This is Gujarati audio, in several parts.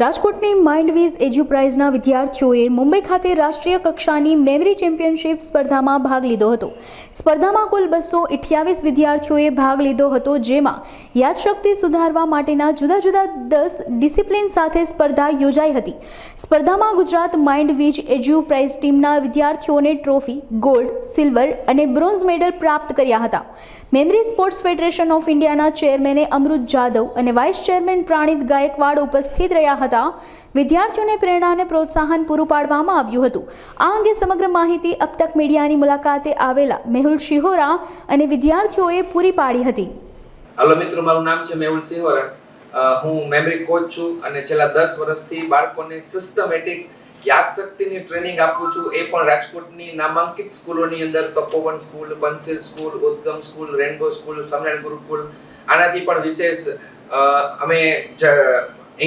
રાજકોટની માઇન્ડવીઝ એજ્યુપ્રાઇઝના વિદ્યાર્થીઓએ મુંબઈ ખાતે રાષ્ટ્રીય કક્ષાની મેમરી ચેમ્પિયનશિપ સ્પર્ધામાં ભાગ લીધો હતો. સ્પર્ધામાં કુલ બસો અઠ્યાવીસ વિદ્યાર્થીઓએ ભાગ લીધો હતો, જેમાં યાદશક્તિ સુધારવા માટેના જુદા જુદા દસ ડિસિપ્લિન સાથે સ્પર્ધા યોજાઈ હતી. સ્પર્ધામાં ગુજરાત માઇન્ડવીઝ એજ્યુપ્રાઇઝ ટીમના વિદ્યાર્થીઓને ટ્રોફી, ગોલ્ડ, સિલ્વર અને બ્રોન્ઝ મેડલ પ્રાપ્ત કર્યા હતા. મેમરી સ્પોર્ટ્સ ફેડરેશન ઓફ ઇન્ડિયાના ચેરમેને અમૃત જાદવ અને વાઇસ ચેરમેન પ્રાણિત ગાયકવાડ ઉપસ્થિત રહ્યા હતા. વિદ્યાર્થીઓને પ્રેરણા અને પ્રોત્સાહન પૂરું પાડવામાં આવ્યું હતું. આ અંગે સમગ્ર માહિતી અબતક મીડિયાની મુલાકાતે આવેલા મેહુલ શિહોરા અને વિદ્યાર્થીઓએ પૂરી પાડી હતી. હાલો મિત્રો, મારું નામ છે મેહુલ શિહોરા. હું મેમરી કોચ છું અને છેલ્લા દસ વર્ષથી બાળકોને સિસ્ટમેટિક યાદશક્તિની ટ્રેનિંગ આપું છું. એ પણ રાજકોટની નામાંકિત સ્કૂલોની અંદર Tapovan school, બંસિલ school, Udgam school, rainbow school, Swaminarayan Gurukul. આનાથી પણ વિશેષ અમે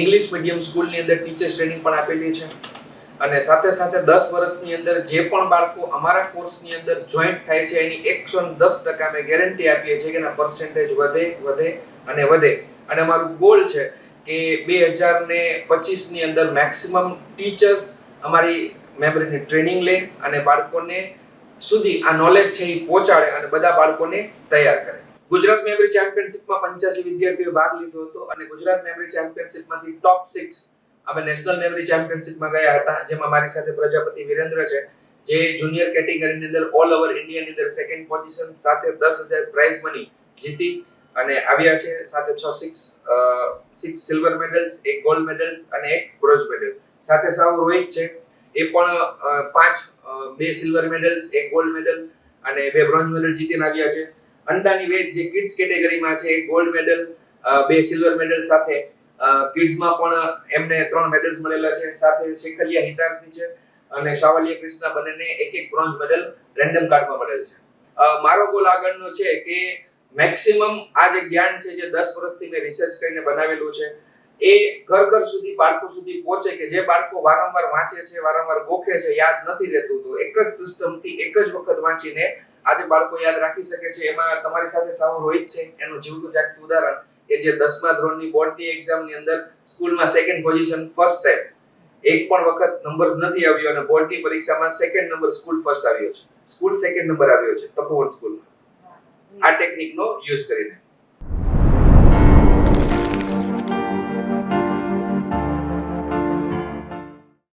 ઇંગ્લિશ મીડિયમ સ્કૂલની અંદર ટીચર્સ ટ્રેનિંગ પણ આપેલી છે. અને સાથે સાથે દસ વર્ષની અંદર જે પણ બાળકો અમારા કોર્સની અંદર જોઈન્ટ થાય છે, એની એકસો દસ ટકા અમે ગેરંટી આપીએ છીએ કે એના પર્સન્ટેજ વધે વધે અને વધે. અને અમારું ગોલ છે કે બે હજાર ને પચીસની અંદર મેક્સિમમ ટીચર્સ અમારી મેમરીની ટ્રેનિંગ લે અને બાળકોને સુધી આ નોલેજ છે એ પહોંચાડે અને બધા બાળકોને તૈયાર કરે. ગુજરાત મેમરી ચેમ્પિયનશિપમાં પંચ્યાસી વિદ્યાર્થીઓએ ભાગ લીધો હતો અને ગુજરાત મેમરી ચેમ્પિયનશિપમાંથી ટોપ સિક્સ અમે નેશનલ મેમરી ચેમ્પિયનશિપમાં ગયા હતા. જેમાં મારી સાથે પ્રજાપતિ વિરેન્દ્ર છે, જે જુનિયર કેટેગરીની અંદર ઓલ ઓવર ઇન્ડિયાની અંદર સેકન્ડ પોઝિશન સાથે દસ હજાર પ્રાઇઝ મની જીતી અને આવ્યા છે. સાથે છ સિક્સ સિક્સ સિલ્વર મેડલ્સ એક ગોલ્ડ મેડલ્સ અને એક બ્રોન્ઝ મેડલ સાથે સાવ રોહિત છે, એ પણ પાંચ બે સિલ્વર મેડલ્સ એક ગોલ્ડ મેડલ અને બે બ્રોન્ઝ મેડલ જીતીને આવ્યા છે. અંડાની વેટ જે કિડ્સ કેટેગરીમાં છે ગોલ્ડ મેડલ બે સિલ્વર મેડલ સાથે કિડ્સમાં પણ એમને ત્રણ મેડલ્સ મળેલા છે. સાથે શેખલિયા હિતાર્થી છે અને શાવલિયા કૃષ્ણા બંનેને એક એક બ્રોન્ઝ મેડલ રેન્ડમ કાર્ડમાં મળેલ છે. મારો ગોલ આગળનો છે કે મેક્સિમમ આ જે જ્ઞાન છે, જે દસ વર્ષથી મેં રિસર્ચ કરીને બનાવેલું છે, એ ઘર ઘર સુધી, બાળકો સુધી પહોંચે કે જે બાળકો વારંવાર વાંચે છે, વારંવાર ગોખે છે, યાદ નથી રહેતું, તો એક જ સિસ્ટમથી એક જ વખત વાંચીને આજે બાળકો યાદ રાખી શકે છે એમાં તમારી સાથે સાવ રોહિત છે એનું જીવતું જાગતું ઉદાહરણ. કે જે દસમા ધોરણની બોર્ડની એક્ઝામની અંદર સ્કૂલમાં સેકન્ડ પોઝિશન ફર્સ્ટ ટાઈમ એક પણ વખત નંબર્સ નથી આવ્યો અને બોર્ડની પરીક્ષામાં સેકન્ડ નંબર સ્કૂલ ફર્સ્ટ આવ્યો છે. સ્કૂલ સેકન્ડ નંબર આવ્યો છે તપોવન સ્કૂલમાં આ ટેકનિકનો યુઝ કરીને.